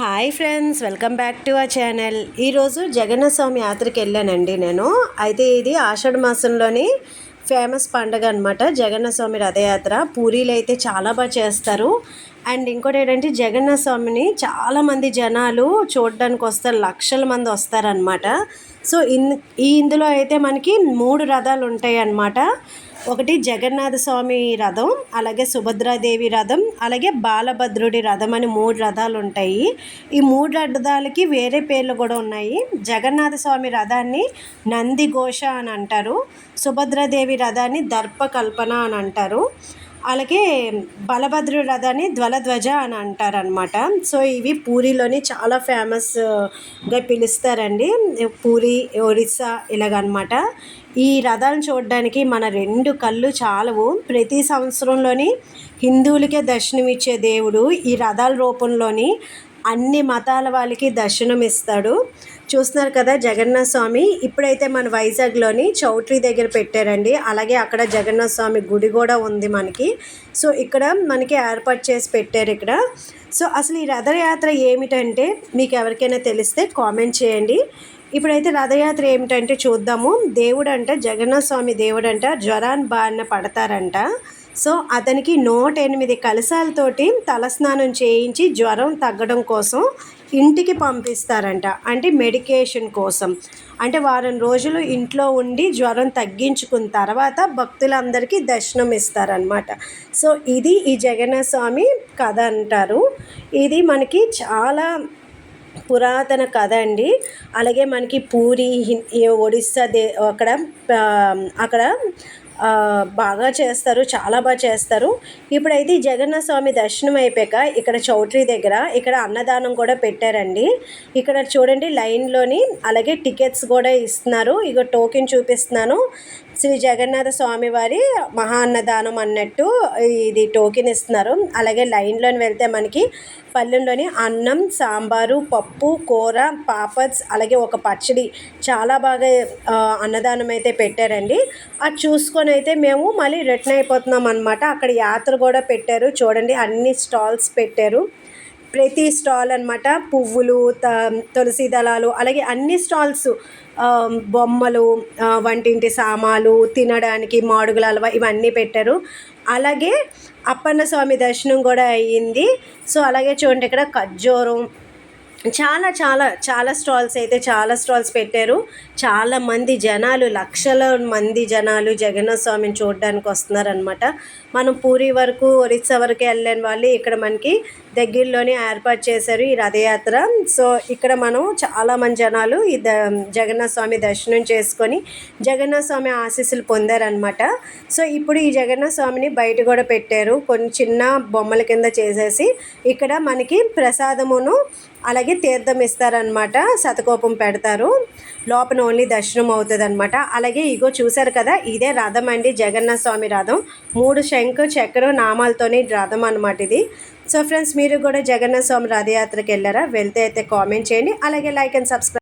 Hi friends welcome back to our channel. ఈరోజు జగన్నాథ స్వామి యాత్రకి వెళ్ళానండి నేను. అయితే ఇది ఆషాఢ మాసంలోని ఫేమస్ పండుగ అనమాట జగన్న స్వామి రథయాత్ర. పూరీలు అయితే చాలా బాగా చేస్తారు. అండ్ ఇంకోటి ఏంటంటే జగన్న స్వామిని చాలామంది జనాలు చూడడానికి వస్తారు లక్షల మంది వస్తారనమాట సో ఇన్ ఈ ఇందులో అయితే మనకి మూడు రథాలు ఉంటాయి అన్నమాట ఒకటి జగన్నాథ స్వామి రథం అలాగే సుభద్రాదేవి రథం అలాగే బాలభద్రుడి రథం అని మూడు రథాలు ఉంటాయి. ఈ మూడు రథాలకి వేరే పేర్లు కూడా ఉన్నాయి. జగన్నాథ స్వామి రథాన్ని నందిఘోష అని అంటారు. సుభద్రాదేవి రథాన్ని దర్పకల్పన అని అంటారు. అలాగే బలభద్రుడి రథాన్ని ధ్వలధ్వజ అని అంటారనమాట సో ఇవి పూరిలోని చాలా ఫేమస్గా పిలుస్తారండి. పూరి ఒరిస్సా ఇలాగనమాట ఈ రథాలను చూడడానికి మన రెండు కళ్ళు చాలవు. ప్రతి సంవత్సరంలోని హిందువులకే దర్శనమిచ్చే దేవుడు ఈ రథాల రూపంలోని అన్ని మతాల వాళ్ళకి దర్శనం ఇస్తాడు చూస్తున్నారు కదా జగన్నాథ స్వామి ఇప్పుడైతే మన వైజాగ్లోని చౌట్రీ దగ్గర పెట్టారండి. అలాగే అక్కడ జగన్నాథ స్వామి గుడి కూడా ఉంది మనకి. సో ఇక్కడ మనకి ఏర్పాటు చేసి పెట్టారు ఇక్కడ. సో అసలు ఈ రథయాత్ర ఏమిటంటే మీకు ఎవరికైనా తెలిస్తే కామెంట్ చేయండి. ఇప్పుడైతే రథయాత్ర ఏమిటంటే చూద్దాము. దేవుడంట జగన్నాథ స్వామి దేవుడంట జ్వరాన్ జ్వరాన్ని బారిన పడతారంట. సో అతనికి నూట ఎనిమిది కలశాలతోటి తలస్నానం చేయించి జ్వరం తగ్గడం కోసం ఇంటికి పంపిస్తారంట. అంటే మెడికేషన్ కోసం. అంటే వారం రోజులు ఇంట్లో ఉండి జ్వరం తగ్గించుకున్న తర్వాత భక్తులందరికీ దర్శనం ఇస్తారనమాట సో ఇది ఈ జగన్నాథ స్వామి కథ అంటారు. ఇది మనకి చాలా పురాతన కథ అండి. అలాగే మనకి పూరి ఒడిస్సా దే అక్కడ అక్కడ బాగా చేస్తారు చాలా బాగా చేస్తారు. ఇప్పుడైతే జగన్నాథ స్వామి దర్శనం అయిపోయాక ఇక్కడ చౌట్రీ దగ్గర ఇక్కడ అన్నదానం కూడా పెట్టారండి. ఇక్కడ చూడండి లైన్లోని అలాగే టికెట్స్ కూడా ఇస్తున్నారు. ఇక టోకెన్ చూపిస్తున్నాను. శ్రీ జగన్నాథ స్వామి వారి మహా అన్నదానం అన్నట్టు ఇది టోకెన్ ఇస్తున్నారు. అలాగే లైన్లోని వెళ్తే మనకి పల్లెల్లోని అన్నం సాంబారు పప్పు కూర పాపడ్స్ అలాగే ఒక పచ్చడి చాలా బాగా అన్నదానం అయితే పెట్టారండి. అది చూసుకొని అయితే మేము మళ్ళీ రిటర్న్ అయిపోతున్నాం అనమాట అక్కడ యాత్ర కూడా పెట్టారు. చూడండి అన్ని స్టాల్స్ పెట్టారు. ప్రతి స్టాల్ అనమాట పువ్వులు త తులసి దళాలు అలాగే అన్ని స్టాల్స్ బొమ్మలు వంటింటి సామాలు తినడానికి మాడుగుల అలవా ఇవన్నీ పెట్టారు. అలాగే అప్పన్న స్వామి దర్శనం కూడా అయ్యింది. సో అలాగే చూడండి ఇక్కడ ఖర్జూరం చాలా చాలా చాలా స్టాల్స్ అయితే చాలా స్టాల్స్ పెట్టారు. చాలా మంది జనాలు లక్షల మంది జనాలు జగన్నాథ స్వామిని చూడడానికి వస్తున్నారనమాట మనం పూరి వరకు ఒరిస్సా వరకు వెళ్ళని వాళ్ళు ఇక్కడ మనకి దగ్గరలోనే ఏర్పాటు చేశారు ఈ రథయాత్ర. సో ఇక్కడ మనం చాలామంది జనాలు ఈ ద జగన్నాథ స్వామి దర్శనం చేసుకొని జగన్నాథ స్వామి ఆశీస్సులు పొందారనమాట సో ఇప్పుడు ఈ జగన్నాథ స్వామిని బయట కూడా పెట్టారు. కొన్ని చిన్న బొమ్మల కింద చేసేసి ఇక్కడ మనకి ప్రసాదమును అలాగే తీర్థం ఇస్తారనమాట శతకోపం పెడతారు. లోపల ఓన్లీ దర్శనం అవుతుంది అనమాట అలాగే ఇగో చూశారు కదా ఇదే రథం అండి జగన్నాథ స్వామి రథం. మూడు శంఖ చక్రం నామాలతోని రథం అనమాట ఇది. సో ఫ్రెండ్స్ మీరు కూడా జగన్నాథ స్వామి రథయాత్రకి వెళ్ళారా? వెళ్తే అయితే కామెంట్ చేయండి. అలాగే లైక్ అండ్ సబ్స్క్రైబ్